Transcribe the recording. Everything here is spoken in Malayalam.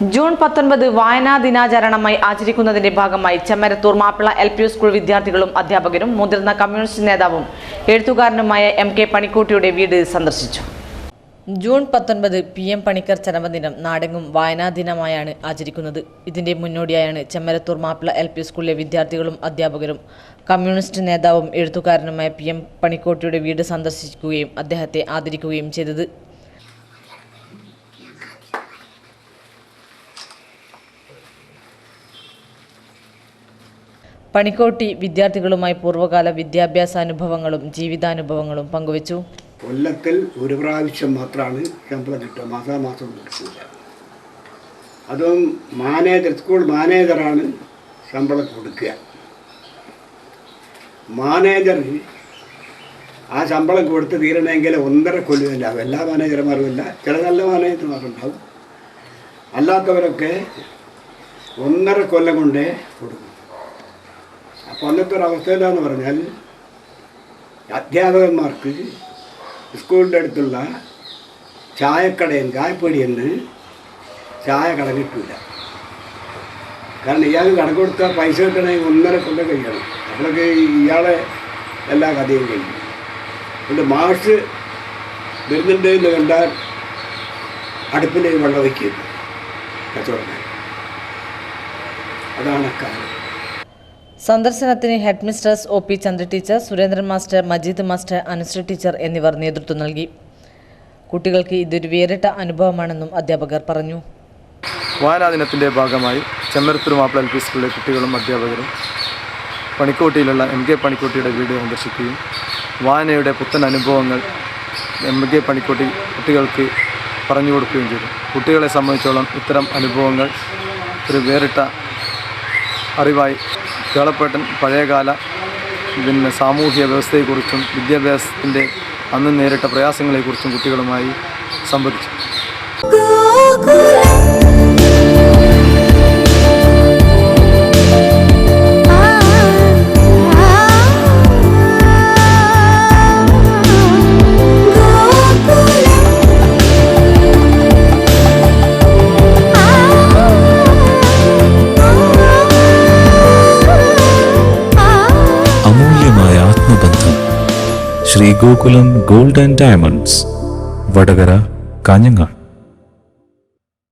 ജൂൺ പത്തൊൻപത് വായനാ ദിനാചരണമായി ആചരിക്കുന്നതിന്റെ ഭാഗമായി Chemmarathur Mappila L P school വിദ്യാർത്ഥികളും അധ്യാപകരും മുതിർന്ന കമ്മ്യൂണിസ്റ്റ് നേതാവും എഴുത്തുകാരനുമായ എം കെ പണിക്കൂട്ടിയുടെ വീട് സന്ദർശിച്ചു. ജൂൺ പത്തൊൻപത് പി എം പണിക്കർ ചരമദിനം നാടെങ്ങും വായനാ ദിനമായാണ് ആചരിക്കുന്നത്. ഇതിന്റെ മുന്നോടിയായാണ് ചെമ്മരത്തൂർ മാപ്പിള എൽ പി സ്കൂളിലെ വിദ്യാർത്ഥികളും അധ്യാപകരും കമ്മ്യൂണിസ്റ്റ് നേതാവും എഴുത്തുകാരനുമായ പി എം പണിക്കോട്ടിയുടെ വീട് സന്ദർശിക്കുകയും അദ്ദേഹത്തെ ആദരിക്കുകയും ചെയ്തത്. പണിക്കോട്ടി വിദ്യാർത്ഥികളുമായി പൂർവകാല വിദ്യാഭ്യാസാനുഭവങ്ങളും ജീവിതാനുഭവങ്ങളും പങ്കുവച്ചു. കൊല്ലക്കൽ ഒരു പ്രാവശ്യം മാത്രമാണ് ശമ്പളം കിട്ടുക മാസാമാസം കിട്ടില്ല അതും മാനേജർ സ്കൂൾ മാനേജറാണ് ശമ്പളം കൊടുക്കുക. മാനേജർ ആ ശമ്പളം കൊടുത്ത് തീരണമെങ്കിൽ ഒന്നര കൊല്ലമില്ല എല്ലാ മാനേജർമാരും ഇല്ല ചില നല്ല മാനേജർമാരുണ്ടാവും. അല്ലാത്തവരൊക്കെ ഒന്നര കൊല്ലം കൊണ്ടേ കൊടുക്കും. അപ്പോൾ അന്നത്തെ ഒരു അവസ്ഥ പറഞ്ഞാൽ അധ്യാപകന്മാർക്ക് സ്കൂളിന്റെ അടുത്തുള്ള ചായക്കടയും ചായപ്പൊടിയിൽ നിന്ന് ചായ കട കിട്ടില്ല കാരണം ഇയാൾക്ക് കട കൊടുത്താൽ പൈസ കിട്ടണമെങ്കിൽ ഒന്നര കൊല്ലം കഴിയണം. അപ്പോഴൊക്കെ ഇയാളെ എല്ലാ കഥയും കഴിയും അതുകൊണ്ട് മാഷ് വരുന്നുണ്ട് എന്ന് കണ്ടാൽ അടുപ്പിലേക്ക് വെള്ളം വയ്ക്കും കച്ചവടക്കാർ. അതാണ് കാര്യം സന്ദർശനത്തിന് head mistress O P Chandra teacher Surendran master Majeed master Anushree teacher എന്നിവർ നേതൃത്വം നൽകി. കുട്ടികൾക്ക് ഇതൊരു വേറിട്ട അനുഭവമാണെന്നും അധ്യാപകർ പറഞ്ഞു. വായനാ ദിനത്തിന്റെ ഭാഗമായി ചെമ്മരത്തൂർ മാപ്പിള എൽ പി സ്കൂളിലെ കുട്ടികളും അധ്യാപകരും പണിക്കോട്ടിയിലുള്ള എം കെ പണിക്കോട്ടിയുടെ വീട് സന്ദർശിക്കുകയും വായനയുടെ പുത്തൻ അനുഭവങ്ങൾ എം കെ പണിക്കോട്ടി കുട്ടികൾക്ക് പറഞ്ഞു കൊടുക്കുകയും ചെയ്തു. കുട്ടികളെ സംബന്ധിച്ചോളം ഇത്തരം അനുഭവങ്ങൾ ഒരു വേറിട്ട അറിവായി കേളപ്പേട്ടൻ പഴയകാല പിന്നെ സാമൂഹ്യ വ്യവസ്ഥയെക്കുറിച്ചും വിദ്യാഭ്യാസത്തിന്റെ അന്ന് നേരിട്ട പ്രയാസങ്ങളെക്കുറിച്ചും കുട്ടികളുമായി സംവദിച്ചു. Sree Gokulam Gold and Diamonds Vadakara Kanhangad.